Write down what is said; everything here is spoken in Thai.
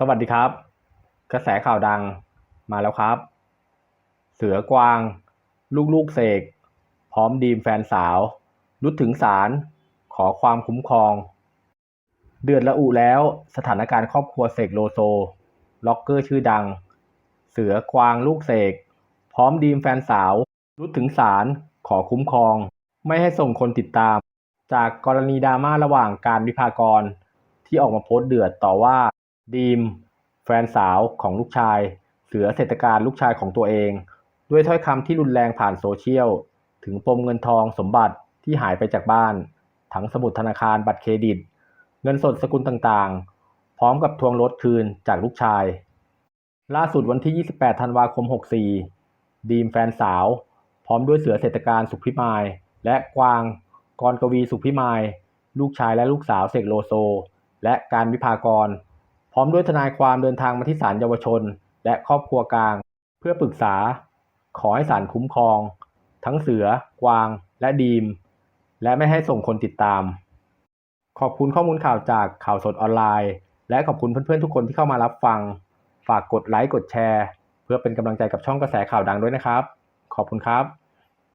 สวัสดีครับ กระแสข่าวดังมาแล้วครับ เสือกวาง ลูกๆเสก พร้อมดีมแฟนสาว รุดถึงศาลขอความคุ้มครอง เดือดระอุแล้วสถานการณ์ครอบครัวเสกโลโซ ล็อกเกอร์ชื่อดัง เสือกวางลูกเสก พร้อมดีมแฟนสาว รุดถึงศาลขอคุ้มครอง ไม่ให้ส่งคนติดตาม จากกรณีดราม่าระหว่างการวิพากรที่ออกมาโพสต์เดือดต่อว่า ดีม แฟนสาวของลูกชาย เสือเศรษฐการลูกชายของตัวเอง ด้วยถ้อยคำที่รุนแรงผ่านโซเชียล ถึงปมเงินทองสมบัติที่หายไปจากบ้าน ทั้งสมุดธนาคารบัตรเครดิต เงินสดสกุลต่างๆ พร้อมกับทวงรถคืนจากลูกชาย ล่าสุดวันที่ 28 ธันวาคม 64 ดีมแฟนสาว พร้อมด้วยเสือเศรษฐการสุขพิมาย และกวางกรกวีสุขพิมาย ลูกชายและลูกสาวเสกโลโซ และการวิพากร พร้อมด้วยทนายความเดินทางมาที่ศาลเยาวชน และครอบครัวกลาง เพื่อปรึกษา ขอให้ศาลคุ้มครอง ทั้งเสือ กวาง และดีม และไม่ให้ส่งคนติดตาม ขอบคุณข้อมูลข่าวจากข่าวสดออนไลน์ และขอบคุณเพื่อนๆทุกคนที่เข้ามารับฟัง ฝากกดไลค์กดแชร์ เพื่อเป็นกำลังใจกับช่องกระแสข่าวดังด้วยนะครับ ขอบคุณครับ